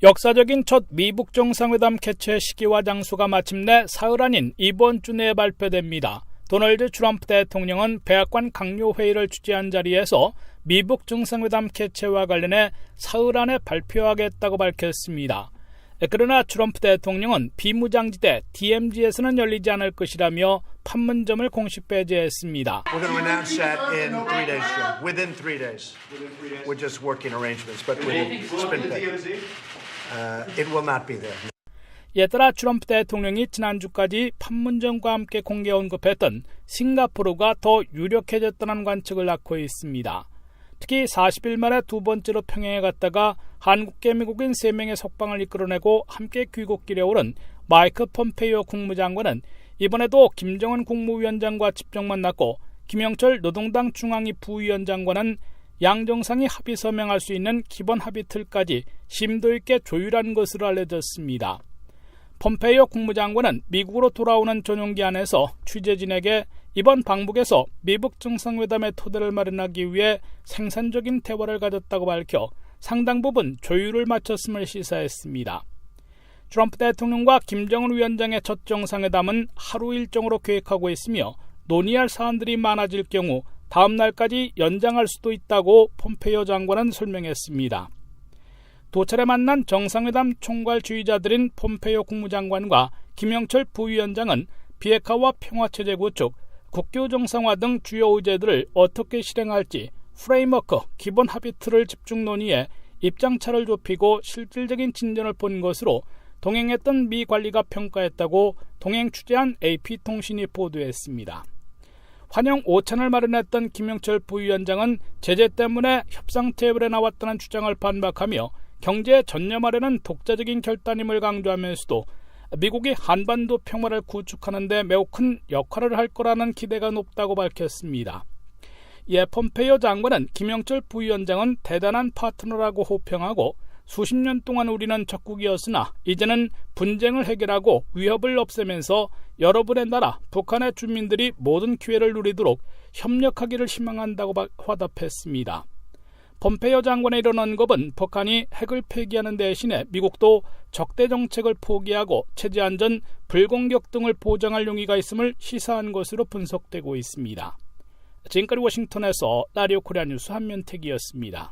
역사적인 첫 미북 정상회담 개최 시기와 장소가 마침내 사흘 아닌 이번 주 내에 발표됩니다. 도널드 트럼프 대통령은 백악관 강요 회의를 주재한 자리에서 미북 정상회담 개최와 관련해 사흘 안에 발표하겠다고 밝혔습니다. 그러나 트럼프 대통령은 비무장지대 DMZ에서는 열리지 않을 것이라며 판문점을 공식 배제했습니다. Paid. Uh, 트럼프 대통령이 지난주까지 판문점과 함께 공개 언급했던 싱가포르가 더 유력해졌다는 관측을 낳고 있습니다. 특히 40일 만에 두 번째로 평양에 갔다가 한국계 미국인 3명의 석방을 이끌어내고 함께 귀국길에 오른 마이크 폼페이오 국무장관은 이번에도 김정은 국무위원장과 직접 만났고 김영철 노동당 중앙위 부위원장과는 양 정상이 합의 서명할 수 있는 기본 합의 틀까지 심도 있게 조율한 것으로 알려졌습니다. 폼페이오 국무장관은 미국으로 돌아오는 전용기 안에서 취재진에게 이번 방북에서 미북 정상회담의 토대를 마련하기 위해 생산적인 대화를 가졌다고 밝혀 상당 부분 조율을 마쳤음을 시사했습니다. 트럼프 대통령과 김정은 위원장의 첫 정상회담은 하루 일정으로 계획하고 있으며 논의할 사안들이 많아질 경우 다음 날까지 연장할 수도 있다고 폼페이오 장관은 설명했습니다. 도 차례 만난 정상회담 총괄 주의자들인 폼페이오 국무장관과 김영철 부위원장은 비핵화와 평화체제 구축, 국교 정상화 등 주요 의제들을 어떻게 실행할지 프레임워크 기본 합의 틀을 집중 논의해 입장차를 좁히고 실질적인 진전을 본 것으로 동행했던 미 관리가 평가했다고 동행 취재한 AP통신이 보도했습니다. 환영 오찬을 마련했던 김영철 부위원장은 제재 때문에 협상 테이블에 나왔다는 주장을 반박하며 경제에 전념하려는 독자적인 결단임을 강조하면서도 미국이 한반도 평화를 구축하는 데 매우 큰 역할을 할 거라는 기대가 높다고 밝혔습니다. 이에 폼페이오 장관은 김영철 부위원장은 대단한 파트너라고 호평하고 수십 년 동안 우리는 적국이었으나 이제는 분쟁을 해결하고 위협을 없애면서 여러분의 나라 북한의 주민들이 모든 기회를 누리도록 협력하기를 희망한다고 화답했습니다. 폼페이오 장관의 이런 언급은 북한이 핵을 폐기하는 대신에 미국도 적대 정책을 포기하고 체제 안전, 불공격 등을 보장할 용의가 있음을 시사한 것으로 분석되고 있습니다. 지금까지 워싱턴에서 라디오 코리아 뉴스 한면택이었습니다.